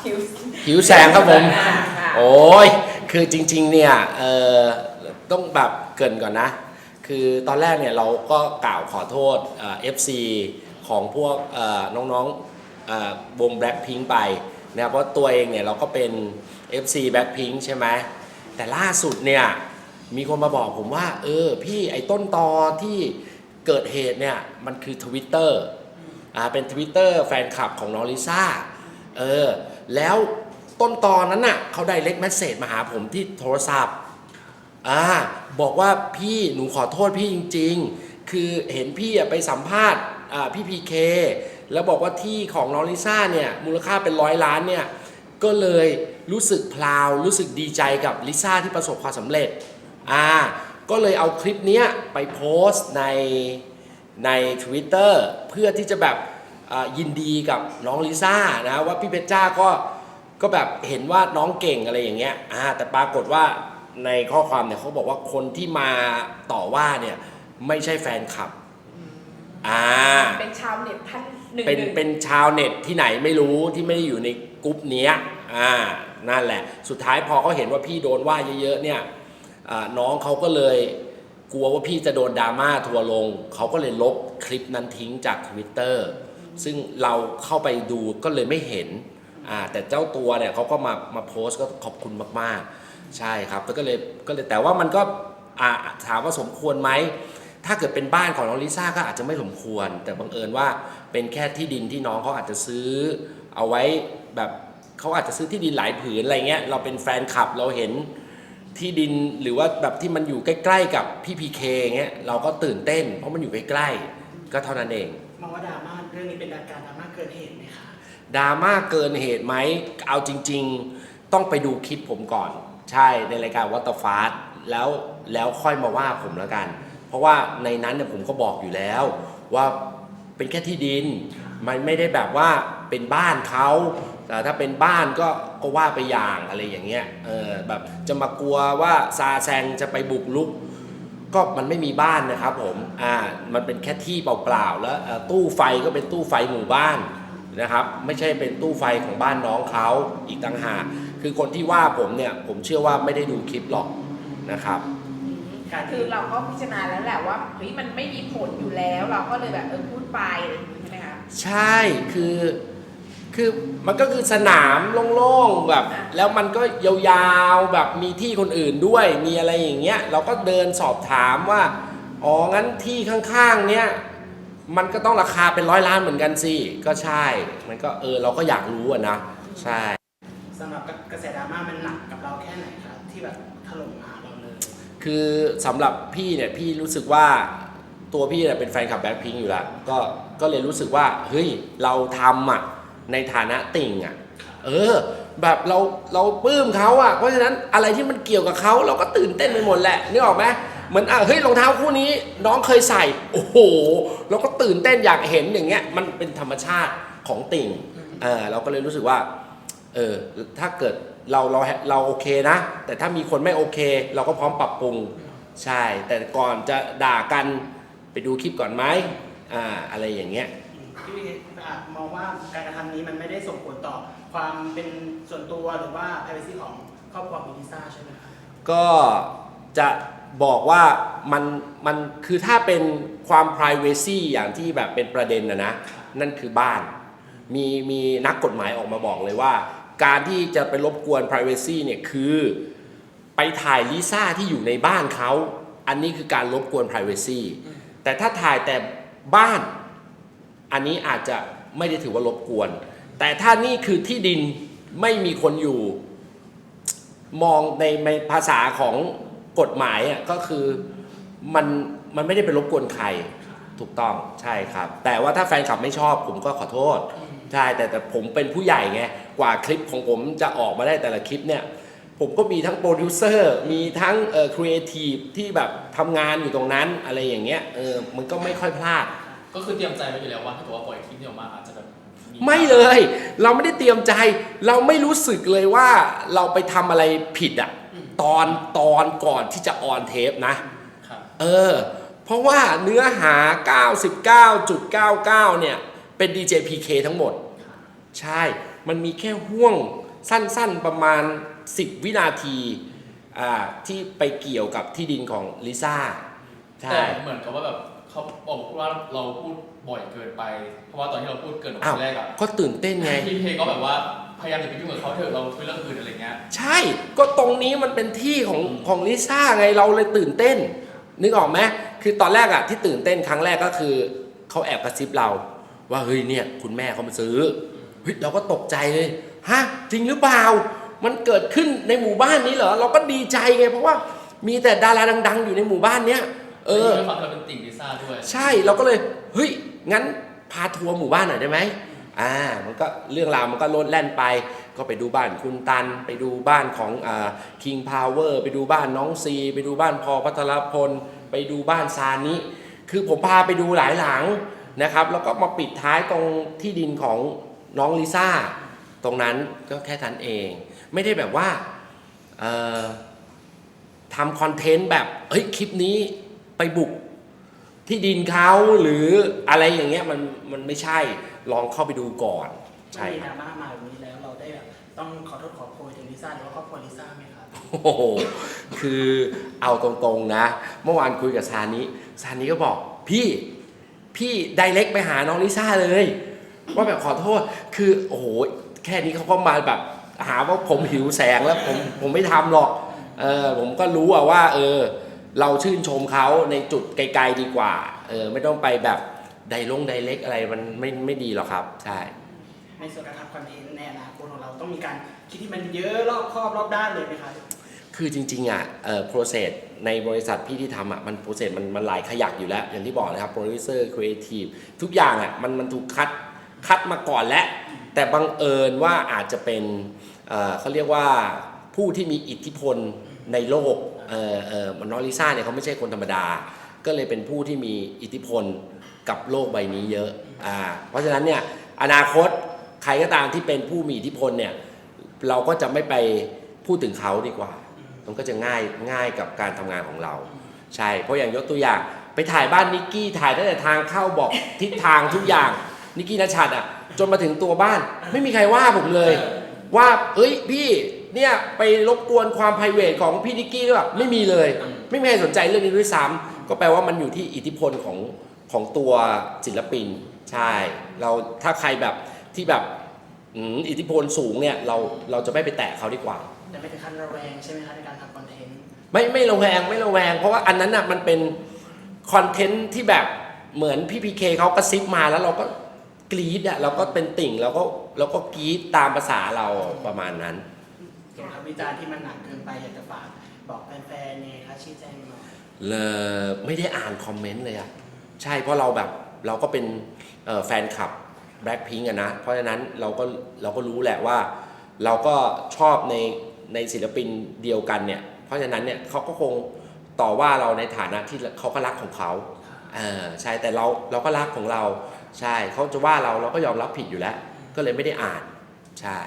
คิวหิวแสงครับผม อ่าค่ะโอ้ย คือจริงๆ เนี่ยเออต้องแบบเกรินก่อนนะ คือตอนแรกเนี่ยเราก็กล่าวขอโทษเอ่อฟซีของพวกเอ่อน้องๆเอ่อวง Blackpink ไปนะครับเพราะตัวเองเนี่ยเราก็เป็น FC Blackpink ใช่ไหม แต่ล่าสุดเนี่ย มีคนมาบอกผมว่า เออ พี่ไอ้ต้นตอที่เกิดเหตุเนี่ย มันคือ Twitter อ่าเป็น Twitter แฟนคลับของน้องลิซ่า เออ แล้วต้นตอนนั้นน่ะเขาได้เล็กแมสเซจมาหาผมที่โทรศัพท์อ่าบอกว่าพี่หนูขอโทษพี่จริง ๆ คือเห็นพี่อะไปสัมภาษณ์อ่าพี่พีเคแล้วบอกว่าที่ของน้องลิซ่าเนี่ยมูลค่าเป็นร้อยล้านเนี่ยก็เลยรู้สึกพลาวรู้สึกดีใจกับลิซ่าที่ประสบความสำเร็จอ่าก็เลยเอาคลิปนี้ไปโพสต์ในใน Twitter เพื่อที่จะแบบ ยินดีกับน้องลิซ่านะว่าพี่เพชรจ้าก็ก็แบบเห็นว่าน้องเก่งอะไรอย่างเงี้ยอ่าแต่ปรากฏว่าในข้อความเนี่ยเขาบอกว่าคนที่มาต่อว่าเนี่ยไม่ใช่แฟนคลับอ่าเป็นชาวเน็ตท่านหนึ่งเป็นหนึ่งเป็นชาวเน็ตที่ไหนไม่รู้ที่ไม่ได้อยู่ในกลุ่มเนี้ยอ่านั่นแหละ สุดท้ายพอเขาเห็นว่าพี่โดนว่าเยอะๆเนี่ยอ่าน้องเขาก็เลยกลัวว่าพี่จะโดนดราม่าทัวร์ลง เขาก็เลยลบคลิปนั้นทิ้งจาก Twitter ซึ่งเราเข้าไปดูก็เลยไม่เห็นอ่าแต่เจ้าตัวเนี่ยเขาก็มามาโพสต์ก็ขอบคุณมากๆ ใช่ครับแล้วก็เลยก็เลยแต่ว่ามันก็อ่าถามว่าสมควรไหมถ้าเกิดเป็นบ้านของน้องลิซ่าก็อาจจะไม่สมควร แต่บังเอิญว่าเป็นแค่ที่ดินที่น้องเขาอาจจะซื้อ เอาไว้แบบเขาอาจจะซื้อที่ดินหลายผืนอะไรเงี้ยเราเป็นแฟนคลับเราเห็นที่ดินหรือว่าแบบที่มันอยู่ใกล้ ๆ กับพี่พีเคเงี้ยเราก็ตื่นเต้น เพราะมันอยู่ใกล้ๆก็เท่านั้นเอง รื่องนี้เป็นอาการดราม่าเกินเหตุไหมคะดราม่าเกินเหตุไหม เอาจริง ๆ ต้องไปดูคลิปผมก่อน ใช่ในรายการวัตฟาสแล้วแล้วค่อยมาว่าผมแล้วกัน เพราะว่าในนั้นเนี่ยผมก็บอกอยู่แล้ว ว่าเป็นแค่ที่ดิน มันไม่ได้แบบว่าเป็นบ้านเขาแต่ถ้าเป็นบ้านก็ก็ว่าไปอย่างอะไรอย่างเงี้ยเออแบบจะมากลัวว่าซาแซงจะไปบุกลุก ก็มันไม่มีบ้านนะครับผมอ่ามันเป็นแค่ที่เปล่าๆแล้วเอ่อตู้ไฟก็เป็นตู้ไฟหมู่บ้านนะครับไม่ใช่เป็นตู้ไฟของบ้านน้องเขาอีกต่างหากคือคนที่ว่าผมเนี่ยผมเชื่อว่าไม่ได้ดูคลิปหรอกนะครับการคือเราก็พิจารณาแล้วแหละว่าเฮ้ยมันไม่มีผลอยู่แล้ว เราก็เลยแบบเออพูดไปอะไรอย่างนี้ใช่ไหมคะใช่คือ คือมันก็คือสนามโล่งๆแบบอะแล้วมันก็ยาวๆแบบมีที่คนอื่นด้วยมีอะไรอย่างเงี้ยเราก็เดินสอบถามว่าอ๋องั้นที่ข้างๆเนี้ยมันก็ต้องราคาเป็นร้อยล้านเหมือนกันสิก็ใช่ มันก็เออเราก็อยากรู้อะนะใช่สำหรับกระแสดราม่ามันหนักกับเราแค่ไหนครับที่แบบถล่มมาหาเราเลย คือสำหรับพี่เนี่ยพี่รู้สึกว่าตัวพี่เนี่ยเป็นแฟนคลับแบ็คพิงอยู่แล้วก็ก็เลยรู้สึกว่าเฮ้ยเราทำอะ ในฐานะติ่งอะ เออ แบบเราเราปลื้มเขาอะ เพราะฉะนั้นอะไรที่มันเกี่ยวกับเขาเราก็ตื่นเต้นไปหมดแหละนึกออกไหมเหมือนอะเฮ้ยรองเท้าคู่นี้น้องเคยใส่ โอ้โหเราก็ตื่นเต้นอยากเห็นอย่างเงี้ย มันเป็นธรรมชาติของติ่งเออเราก็เลยรู้สึกว่า เออถ้าเกิดเราเราเราโอเคนะ แต่ถ้ามีคนไม่โอเค เราก็พร้อมปรับปรุงใช่ แต่ก่อนจะด่ากันไปดูคลิปก่อนไหมอ่าอะไรอย่างเงี้ย ที่พี่อาจมองว่าการกระทำนี้มันไม่ได้ส่งผลต่อความเป็นส่วนตัวหรือว่า privacy ของครอบครัวของลิซ่าใช่ไหมครับก็จะบอกว่ามันมันคือถ้าเป็นความ p r i เวซีอย่างที่แบบเป็นประเด็นนะนะนั่นคือบ้าน มีมีนักกฎหมายออกมาบอกเลยว่า การที่จะไปรบกวน p r i เวซีเนี่ยคือไปถ่ายลิซ่าที่อยู่ในบ้านเขา อันนี้คือการรบกวน p r i เวซีแต่ถ้าถ่ายแต่บ้าน อันนี้อาจจะไม่ได้ถือว่ารบกวน แต่ถ้านี่คือที่ดินไม่มีคนอยู่ มองในในภาษาของกฎหมายอะก็คือมันมันไม่ได้เป็นรบกวนใครถูกต้องใช่ครับ แต่ว่าถ้าแฟนคลับไม่ชอบผมก็ขอโทษ ใช่แต่แต่ผมเป็นผู้ใหญ่ไงกว่าคลิปของผมจะออกมาได้แต่ละคลิปเนี่ย ผมก็มีทั้งโปรดิวเซอร์มีทั้งเอ่อครีเอทีฟที่แบบทำงานอยู่ตรงนั้นอะไรอย่างเงี้ยเออมันก็ไม่ค่อยพลาด ก็คือเตรียมใจไว้อยู่แล้วว่าถ้าเกิดว่าปล่อยคลิปนี้ออกมาอาจจะแบบไม่เลย เราไม่ได้เตรียมใจ เราไม่รู้สึกเลยว่าเราไปทำอะไรผิดอะตอนตอนก่อนที่จะออนเทปนะ ครับเออ เพราะว่าเนื้อหา 99.99 เนี่ย เป็น DJ PK ทั้งหมด ใช่ มันมีแค่ห่วงสั้นๆประมาณ 10 วินาทีอ่าที่ไปเกี่ยวกับที่ดินของลิซ่า ใช่ แต่เหมือนกับว่าแบบ เขาบอกว่าเราพูดบ่อยเกินไป เพราะว่าตอนที่เราพูดเกินออกอ้าว ทีแรกอะก็ตื่นเต้นไง พี่เพก็แบบว่าพยายามอย่าไปยุ่งกับเขาเถอะเราคุยเรื่องอื่นอะไรเงี้ย ใช่ ก็ตรงนี้มันเป็นที่ของของลิซ่าไงเราเลยตื่นเต้น นึกออกไหมคือตอนแรกอะที่ตื่นเต้นครั้งแรกก็คือเขาแอบกระซิบเรา ว่าเฮ้ยเนี่ยคุณแม่เขามาซื้อเฮ้ยเราก็ตกใจเลยฮะจริงหรือเปล่า มันเกิดขึ้นในหมู่บ้านนี้เหรอเราก็ดีใจไงเพราะว่ามีแต่ดาราดัง ๆ อยู่ในหมู่บ้านเนี้ย เออด้วยความที่เราเป็นติ่งลิซ่าด้วย ใช่เราก็เลยเฮ้ยงั้นพาทัวร์หมู่บ้านหน่อยได้ไหมอ่ามันก็เรื่องราวมันก็โลดแล่นไป ก็ไปดูบ้านคุณตัน ไปดูบ้านของอ่า King Power ไปดูบ้านน้องซี ไปดูบ้านพอพัทรพล ไปดูบ้านซานิคือผมพาไปดูหลายหลังนะครับ แล้วก็มาปิดท้ายตรงที่ดินของน้องลิซ่าตรงนั้นก็แค่นั้นเอง ไม่ได้แบบว่าเอ่อทำคอนเทนต์แบบเฮ้ยคลิปนี้ ไปบุกที่ดินเขาหรืออะไรอย่างเงี้ยมันมันไม่ใช่ลองเข้าไปดูก่อน ใช่มีคดรับราม่ามาแบบนี้แล้วเราได้แบบต้องขอโทษขอโพยถึงลิซ่าหรือว่าครอบครัวลิซ่าไหมครับโอ้โหคือเอาตรงๆนะ เมื่อวานคุยกับซานิซานิก็บอก พี่พี่ไดเล็กไปหาน้องลิซ่าเลย ว่าแบบขอโทษคือโอ้โหแค่นี้เขาก็มาแบบหาว่าผมหิวแสงแล้วผมผมไม่ทำหรอกเออผมก็รู้อะว่า เออ เราชื่นชมเขาในจุดไกล ๆดีกว่า เออไม่ต้องไปแบบไดลงไดเล็กอะไรมันไม่ไม่ดีหรอกครับ ใช่ ในส่วนการทำคอนเทนต์ในอนาคตของเราต้องมีการคิดที่มันเยอะรอบครอบรอบด้านเลยไหมครับคือจริงๆอะเอ่อ process ในบริษัทพี่ที่ทำอะมัน process มันมันหลายขยักอยู่แล้ว อย่างที่บอกนะครับ producer creative ทุกอย่างอะมันมันถูกคัดคัดมาก่อนแล้ว แต่บังเอิญว่าอาจจะเป็นเอ่อเขาเรียกว่าผู้ที่มีอิทธิพลในโลก เออเออมันนอริซ่าเนี่ยเขาไม่ใช่คนธรรมดา ก็เลยเป็นผู้ที่มีอิทธิพลกับโลกใบนี้เยอะอ่าเพราะฉะนั้นเนี่ยอนาคตใครก็ตามที่เป็นผู้มีอิทธิพลเนี่ยเราก็จะไม่ไปพูดถึงเขาดีกว่า มันก็จะง่ายง่ายกับการทำงานของเรา ใช่เพราะอย่างยกตัวอย่างไปถ่ายบ้านนิกกี้ถ่ายตั้งแต่ทางเข้าบอกทิศทางทุกอย่างนิกกี้นชัดอะจนมาถึงตัวบ้าน ไม่มีใครว่าผมเลย ว่าเอ้ยพี่ เนี่ยไปรบกวนความ p r i v a t ของพี่นิกกี้หรือเปล่าไม่มีเลย ไม่มีใครสนใจเรื่องนี้ด้วยซ้ำก็แปลว่ามันอยู่ที่อิทธิพลของของตัวศิลปินใช่ เราถ้าใครแบบที่แบบอืมอิทธิพลสูงเนี่ยเราเราจะไม่ไปแตะเขาดีกว่าแต่ไม่ถึงขั้นระแวงใช่ไหมครับในการทำคอนเทนต์ไม่ไม่ระแวงไม่ระแวง เพราะว่าอันนั้นน่ะมันเป็นคอนเทนต์ที่แบบเหมือนพี่พีเคเขากระซิบมาแล้วเราก็กรี๊ดอะเราก็เป็นติ่งเราก็เราก็กรี๊ดตามภาษาเราประมาณนั้นส่ วนคำวิจารณ์ที่มันหนักเกินไปอยากจะฝากบอกแฟนๆเนี่ยครับชี้แจงหน่อยเลยไม่ได้อ่านคอมเมนต์เลยอะใช่เพราะเราแบบเราก็เป็นเอ่อแฟนคลับแบล็คพิงอะนะ เพราะฉะนั้นเราก็เราก็รู้แหละว่า เราก็ชอบในในศิลปินเดียวกันเนี่ย เพราะฉะนั้นเนี่ยเขาก็คงต่อว่าเราในฐานะที่เขาก็รักของเขาเออใช่แต่เราเราก็รักของเรา ใช่เขาจะว่าเราเราก็ยอมรับผิดอยู่แล้ว ก็เลยไม่ได้อ่านใช่